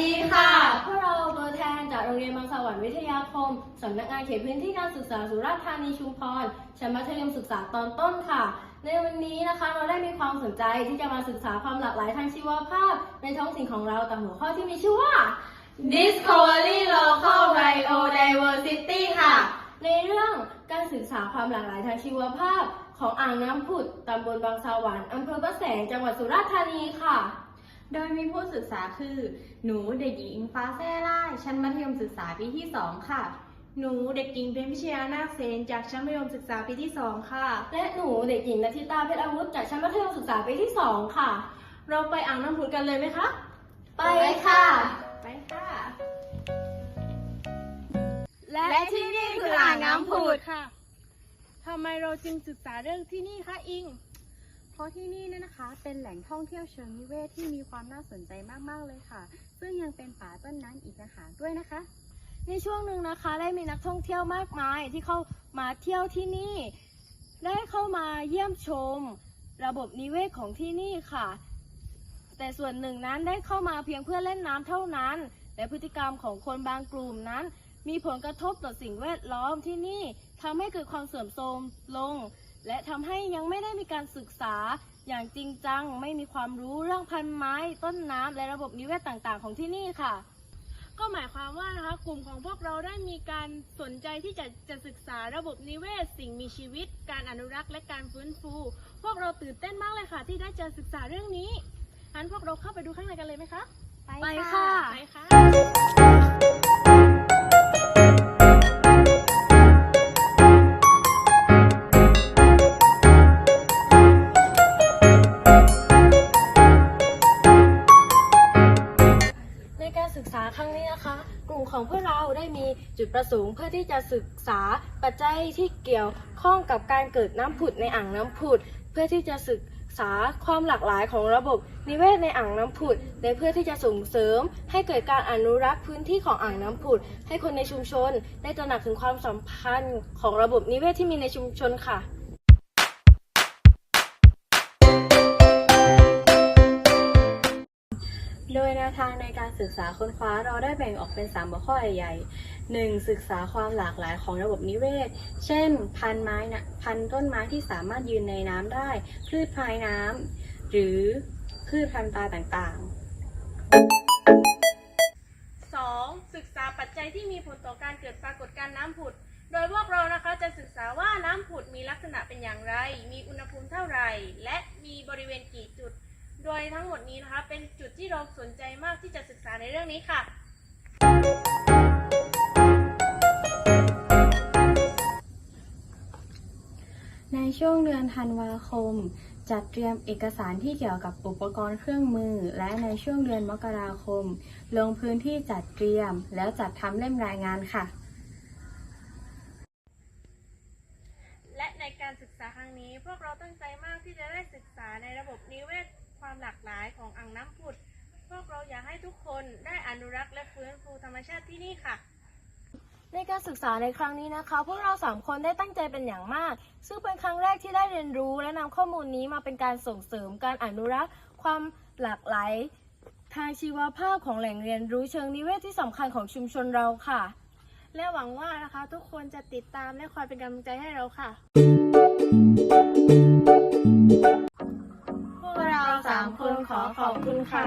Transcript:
ดีค่ะ พวกเราตัวแทนจากโรงเรียนบางสวรรค์วิทยาคม สำนักงานเขตพื้นที่การศึกษาสุราษฎร์ธานีชุมพรชั้นมัธยมศึกษาตอนต้นค่ะ ในวันนี้นะคะเราได้มีความสนใจที่จะมาศึกษาความหลากหลายทางชีวภาพ ในท้องถิ่นของเรากับหัวข้อที่มีชื่อว่า Discovery Local Biodiversity ค่ะ ในเรื่องการศึกษาความหลากหลายทางชีวภาพ ของอ่างน้ำผุดตำบลบางสวรรค์อำเภอพระแสงจังหวัดสุราษฎร์ธานีค่ะ โดยมีผู้ศึกษาคือ หนูเด็กหญิงอิงฟ้าแซ่ล่ายชั้นมัธยมศึกษาปีที่ 2 ค่ะ หนูเด็กหญิงเป็นพิชยานาคเซนจากชั้นมัธยมศึกษาปีที่ 2 ค่ะ และหนูเด็กหญิงนัทธิตาเพชรอาวุธจากชั้นมัธยมศึกษาปีที่สองค่ะ เราไปอ่างน้ำพุกันเลยไหมคะ ไปค่ะ ไปค่ะ และที่นี่คืออ่างน้ำผุดค่ะทำไมเราจึงศึกษาเรื่องที่นี่คะอิง เพราะที่นี่เนี่ยนะคะ เป็นแหล่งท่องเที่ยวเชิงนิเวศที่มีความน่าสนใจมากๆเลยค่ะ ซึ่งยังเป็นป่าต้นน้ำอีกต่างหากด้วยนะคะ ในช่วงหนึ่งนะคะ ได้มีนักท่องเที่ยวมากมายที่เข้ามาเที่ยวที่นี่ ได้เข้ามาเยี่ยมชม ระบบนิเวศของที่นี่ค่ะ แต่ส่วนหนึ่งนั้นได้เข้ามาเพียงเพื่อเล่นน้ำเท่านั้นและพฤติกรรมของคนบางกลุ่มนั้น มีผลกระทบต่อสิ่งแวดล้อมที่นี่ทำให้เกิดความเสื่อมโทรมลง และทำให้ยังไม่ได้มีการศึกษาอย่างจริงจัง ไม่มีความรู้เรื่องพันธุ์ไม้ ต้นน้ำและระบบนิเวศต่างๆ ของที่นี่ค่ะ ก็หมายความว่านะคะกลุ่มของพวกเราได้มีการสนใจที่จะจะศึกษาระบบนิเวศ สิ่งมีชีวิต การอนุรักษ์และการฟื้นฟู พวกเราตื่นเต้นมากเลยค่ะ ที่ได้จะศึกษาเรื่องนี้งั้นพวกเราเข้าไปดูข้างในกันเลยไหมคะ ไปค่ะ ไปค่ะ มของพวกเราได้มีจุดประสงค์เพื่อที่จะศึกษาปัจจัยที่เกี่ยวข้องกับการเกิดน้ำผุดในอ่างน้ำผุด เพื่อที่จะศึกษาความหลากหลายของระบบนิเวศในอ่างน้ำผุดและเพื่อที่จะส่งเสริม ให้เกิดการอนุรักษ์พื้นที่ของอ่างน้ำผุด ให้คนในชุมชน ได้ตระหนักถึงความสัมพันธ์ของระบบนิเวศที่มีในชุมชนค่ะ โดยแนวทางในการศึกษาค้นคว้าเราได้แบ่งออกเป็น 3 หัวข้อใหญ่ๆหนึ่งศึกษาความหลากหลายของระบบนิเวศ เช่น พันธุ์ไม้นะพันธุ์ต้นไม้ที่สามารถยืนในน้ำได้ พืชพายน้ำหรือพืชพันธุ์ปลาต่างๆ 2. ศึกษาปัจจัยที่มีผลต่อการเกิดปรากฏการณ์น้ำผุด โดยพวกเรานะคะจะศึกษาว่าน้ำผุดมีลักษณะเป็นอย่างไร มีอุณหภูมิเท่าไหร่ และมีบริเวณกี่จุด โดยทั้งหมดนี้นะคะ เป็นจุดที่เราสนใจมากที่จะศึกษาในเรื่องนี้ค่ะ ในช่วงเดือนธันวาคม จัดเตรียมเอกสารที่เกี่ยวกับอุปกรณ์เครื่องมือ และในช่วงเดือนมกราคม ลงพื้นที่จัดเตรียม แล้วจัดทำเล่มรายงานค่ะ และในการศึกษาครั้งนี้พวกเราตั้งใจมากที่จะได้ศึกษาในระบบนิเวศ ความหลากหลายของอ่างน้ำผุด พวกเราอยากให้ทุกคนได้อนุรักษ์และฟื้นฟูธรรมชาติที่นี่ค่ะ ในการศึกษาในครั้งนี้นะคะ พวกเราสามคนได้ตั้งใจเป็นอย่างมาก ซึ่งเป็นครั้งแรกที่ได้เรียนรู้และนำข้อมูลนี้มาเป็นการส่งเสริมการอนุรักษ์ ความหลากหลายทางชีวภาพของแหล่งเรียนรู้เชิงนิเวศที่สำคัญของชุมชนเราค่ะ และหวังว่านะคะ ทุกคนจะติดตามและคอยเป็นกำลังใจให้เราค่ะ 3 คนขอขอบคุณค่ะ